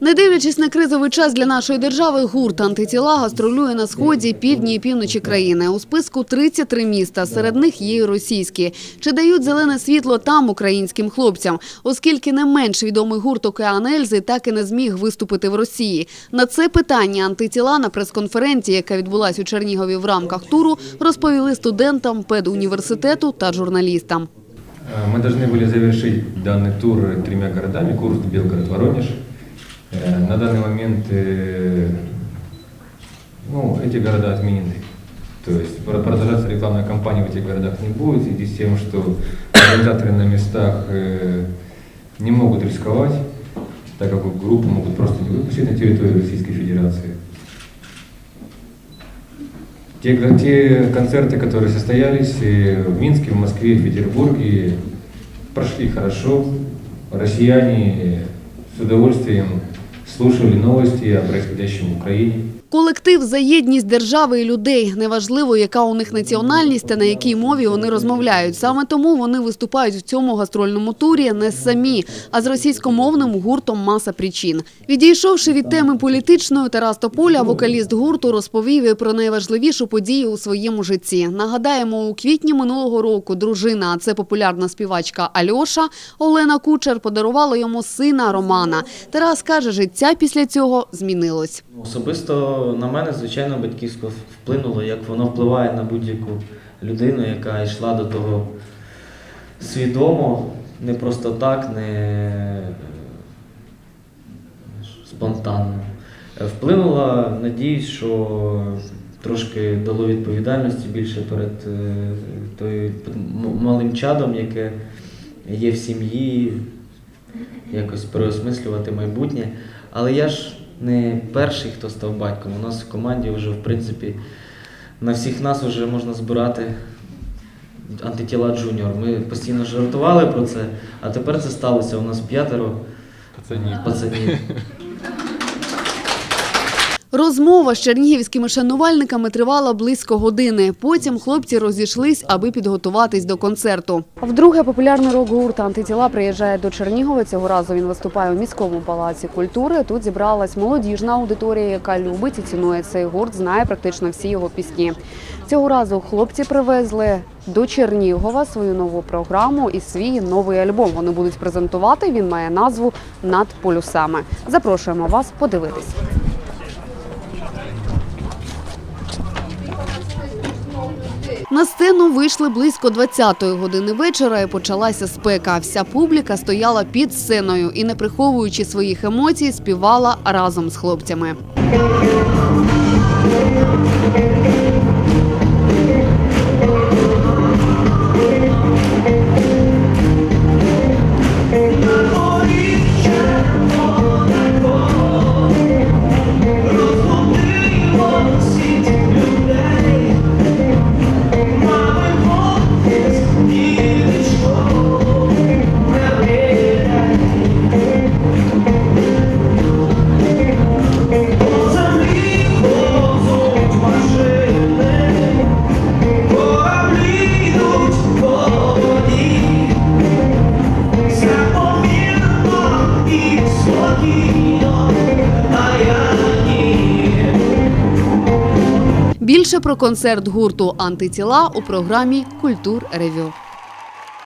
Не дивлячись на кризовий час для нашої держави, гурт антитіла гастролює на сході, півдні і півночі країни. У списку 33 міста, серед них є і російські. Чи дають зелене світло там українським хлопцям? Оскільки не менш відомий гурт «Океан Ельзи» так і не зміг виступити в Росії. На це питання антитіла на прес-конференції, яка відбулась у Чернігові в рамках туру, розповіли студентам педуніверситету та журналістам. Э, Мы должны были завершить данный тур тремя городами, Курск, Белгород, Воронеж. Э, На данный момент э, ну, эти города отменены. То есть про- продолжаться рекламная кампания в этих городах не будет, в связи с тем, что организаторы на местах э, не могут рисковать, так как группу могут просто не выпустить на территорию Российской Федерации. Те, те концерты, которые состоялись в Минске, в Москве, в Петербурге, прошли хорошо. Россияне с удовольствием слушали новости о происходящем в Украине. Колектив за єдність держави і людей. Неважливо, яка у них національність та на якій мові вони розмовляють. Саме тому вони виступають в цьому гастрольному турі не самі, а з російськомовним гуртом Маса причин. Відійшовши від теми політичної, Тарас Тополя, вокаліст гурту, розповів і про найважливішу подію у своєму житті. Нагадаємо, у квітні минулого року дружина, а це популярна співачка Альоша Олена Кучер, подарувала йому сина Романа. Тарас каже, життя після цього змінилось. Особисто на мене, звичайно, батьківсько вплинуло, як воно впливає на будь-яку людину, яка йшла до того свідомо, не просто так, не спонтанно. Вплинуло, надіюсь, що трошки дало відповідальності більше перед е, тою малим чадом, яке є в сім'ї, якось переосмислювати майбутнє. Але я ж не перший, хто став батьком. У нас в команді вже, в принципі, на всіх нас вже можна збирати антитіла джуніор. Ми постійно жартували про це, а тепер це сталося. У нас п'ятеро пацанів. Розмова з чернігівськими шанувальниками тривала близько години. Потім хлопці розійшлись, аби підготуватись до концерту. Вдруге популярний рок-гурт «Антитіла» приїжджає до Чернігова. Цього разу він виступає у міському палаці культури. Тут зібралась молодіжна аудиторія, яка любить і цінує цей гурт, знає практично всі його пісні. Цього разу хлопці привезли до Чернігова свою нову програму і свій новий альбом. Вони будуть презентувати. Він має назву Над полюсами. Запрошуємо вас подивитись. На сцену вийшли близько 20-ї години вечора і почалася спека. Вся публіка стояла під сценою і, не приховуючи своїх емоцій, співала разом з хлопцями. Більше про концерт гурту Антитіла у програмі Культур Ревю.